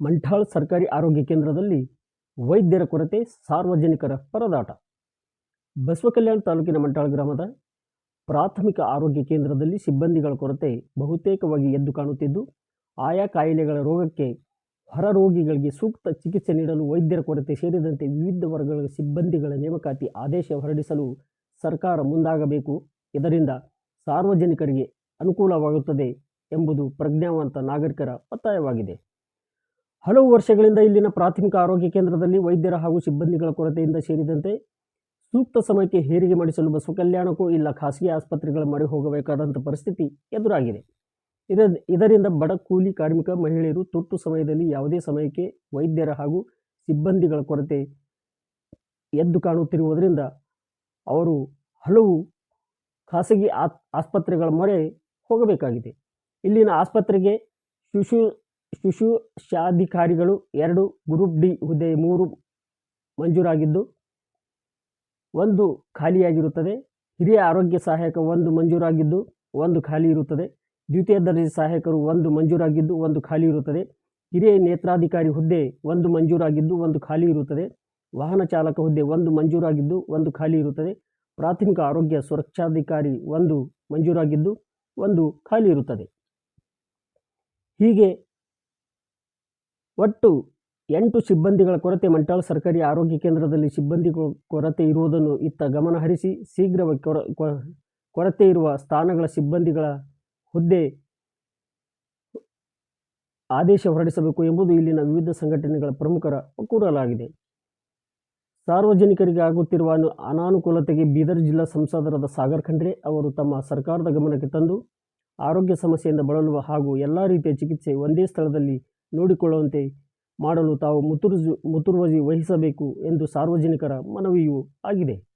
ಮಂಠಾಳ್ ಸರ್ಕಾರಿ ಆರೋಗ್ಯ ಕೇಂದ್ರದಲ್ಲಿ ವೈದ್ಯರ ಕೊರತೆ, ಸಾರ್ವಜನಿಕರ ಪರದಾಟ. ಬಸವಕಲ್ಯಾಣ ತಾಲೂಕಿನ ಮಂಠಾಳ್ ಗ್ರಾಮದ ಪ್ರಾಥಮಿಕ ಆರೋಗ್ಯ ಕೇಂದ್ರದಲ್ಲಿ ಸಿಬ್ಬಂದಿಗಳ ಕೊರತೆ ಬಹುತೇಕವಾಗಿ ಎದ್ದು ಕಾಣುತ್ತಿದ್ದು, ಆಯಾ ಕಾಯಿಲೆಗಳ ರೋಗಕ್ಕೆ ಹೊರ ರೋಗಿಗಳಿಗೆ ಸೂಕ್ತ ಚಿಕಿತ್ಸೆ ನೀಡಲು ವೈದ್ಯರ ಕೊರತೆ ಸೇರಿದಂತೆ ವಿವಿಧ ವರ್ಗಗಳ ಸಿಬ್ಬಂದಿಗಳ ನೇಮಕಾತಿ ಆದೇಶ ಹೊರಡಿಸಲು ಸರ್ಕಾರ ಮುಂದಾಗಬೇಕು. ಇದರಿಂದ ಸಾರ್ವಜನಿಕರಿಗೆ ಅನುಕೂಲವಾಗುತ್ತದೆ ಎಂಬುದು ಪ್ರಜ್ಞಾವಂತ ನಾಗರಿಕರ ಒತ್ತಾಯವಾಗಿದೆ. ಹಲವು ವರ್ಷಗಳಿಂದ ಇಲ್ಲಿನ ಪ್ರಾಥಮಿಕ ಆರೋಗ್ಯ ಕೇಂದ್ರದಲ್ಲಿ ವೈದ್ಯರ ಹಾಗೂ ಸಿಬ್ಬಂದಿಗಳ ಕೊರತೆಯಿಂದ ಸೇರಿದಂತೆ ಸೂಕ್ತ ಸಮಯಕ್ಕೆ ಹೇರಿಗೆ ಮಾಡಿಸಲು ಬಸವ ಕಲ್ಯಾಣಕ್ಕೂ ಇಲ್ಲ ಖಾಸಗಿ ಆಸ್ಪತ್ರೆಗಳ ಮೊರೆ ಹೋಗಬೇಕಾದಂಥ ಪರಿಸ್ಥಿತಿ ಎದುರಾಗಿದೆ. ಇದ, ಇದರಿಂದ ಬಡ ಕೂಲಿ ಕಾರ್ಮಿಕ ಮಹಿಳೆಯರು ತುರ್ತು ಸಮಯದಲ್ಲಿ ಯಾವುದೇ ಸಮಯಕ್ಕೆ ವೈದ್ಯರ ಹಾಗೂ ಸಿಬ್ಬಂದಿಗಳ ಕೊರತೆ ಎದ್ದು ಕಾಣುತ್ತಿರುವುದರಿಂದ ಅವರು ಹಲವು ಖಾಸಗಿ ಆಸ್ಪತ್ರೆಗಳ ಮೊರೆ ಹೋಗಬೇಕಾಗಿದೆ. ಇಲ್ಲಿನ ಆಸ್ಪತ್ರೆಗೆ ಶಿಶು ಶಿಶುಶಾಧಿಕಾರಿಗಳು ಎರಡು ಗ್ರೂಪ್ ಡಿ ಹುದ್ದೆ ಮೂರು ಮಂಜೂರಾಗಿದ್ದು, ಒಂದು ಖಾಲಿಯಾಗಿರುತ್ತದೆ. ಹಿರಿಯ ಆರೋಗ್ಯ ಸಹಾಯಕ ಒಂದು ಮಂಜೂರಾಗಿದ್ದು, ಒಂದು ಖಾಲಿ ಇರುತ್ತದೆ. ದ್ವಿತೀಯ ದರ್ಜೆ ಸಹಾಯಕರು ಒಂದು ಮಂಜೂರಾಗಿದ್ದು, ಒಂದು ಖಾಲಿ ಇರುತ್ತದೆ. ಹಿರಿಯ ನೇತ್ರಾಧಿಕಾರಿ ಹುದ್ದೆ ಒಂದು ಮಂಜೂರಾಗಿದ್ದು, ಒಂದು ಖಾಲಿ ಇರುತ್ತದೆ. ವಾಹನ ಚಾಲಕ ಹುದ್ದೆ ಒಂದು ಮಂಜೂರಾಗಿದ್ದು, ಒಂದು ಖಾಲಿ ಇರುತ್ತದೆ. ಪ್ರಾಥಮಿಕ ಆರೋಗ್ಯ ಸುರಕ್ಷಾಧಿಕಾರಿ ಒಂದು ಮಂಜೂರಾಗಿದ್ದು, ಒಂದು ಖಾಲಿ ಇರುತ್ತದೆ. ಹೀಗೆ ಒಟ್ಟು ಎಂಟು ಸಿಬ್ಬಂದಿಗಳ ಕೊರತೆ. ಮಂಟಾಳ ಸರ್ಕಾರಿ ಆರೋಗ್ಯ ಕೇಂದ್ರದಲ್ಲಿ ಸಿಬ್ಬಂದಿ ಕೊರತೆ ಇರುವುದನ್ನು ಇತ್ತ ಗಮನಹರಿಸಿ ಶೀಘ್ರವಾಗಿ ಕೊರ ಕೊರತೆ ಇರುವ ಸ್ಥಾನಗಳ ಸಿಬ್ಬಂದಿಗಳ ಹುದ್ದೆ ಆದೇಶ ಹೊರಡಿಸಬೇಕು ಎಂಬುದು ಇಲ್ಲಿನ ವಿವಿಧ ಸಂಘಟನೆಗಳ ಪ್ರಮುಖರ ಕೂರಲಾಗಿದೆ ಸಾರ್ವಜನಿಕರಿಗೆ ಆಗುತ್ತಿರುವ ಅನಾನುಕೂಲತೆಗೆ ಬೀದರ್ ಜಿಲ್ಲಾ ಸಂಸದರಾದ ಸಾಗರ್ ಖಂಡ್ರೆ ಅವರು ತಮ್ಮ ಸರ್ಕಾರದ ಗಮನಕ್ಕೆ ತಂದು ಆರೋಗ್ಯ ಸಮಸ್ಯೆಯಿಂದ ಬಳಲುವ ಹಾಗೂ ಎಲ್ಲ ರೀತಿಯ ಚಿಕಿತ್ಸೆ ಒಂದೇ ಸ್ಥಳದಲ್ಲಿ ನೋಡಿಕೊಳ್ಳುವಂತೆ ಮಾಡಲು ತಾವು ಮುತುರ್ಜು ಮುತುರ್ವಜಿ ವಹಿಸಬೇಕು ಎಂದು ಸಾರ್ವಜನಿಕರ ಮನವಿಯೂ ಆಗಿದೆ.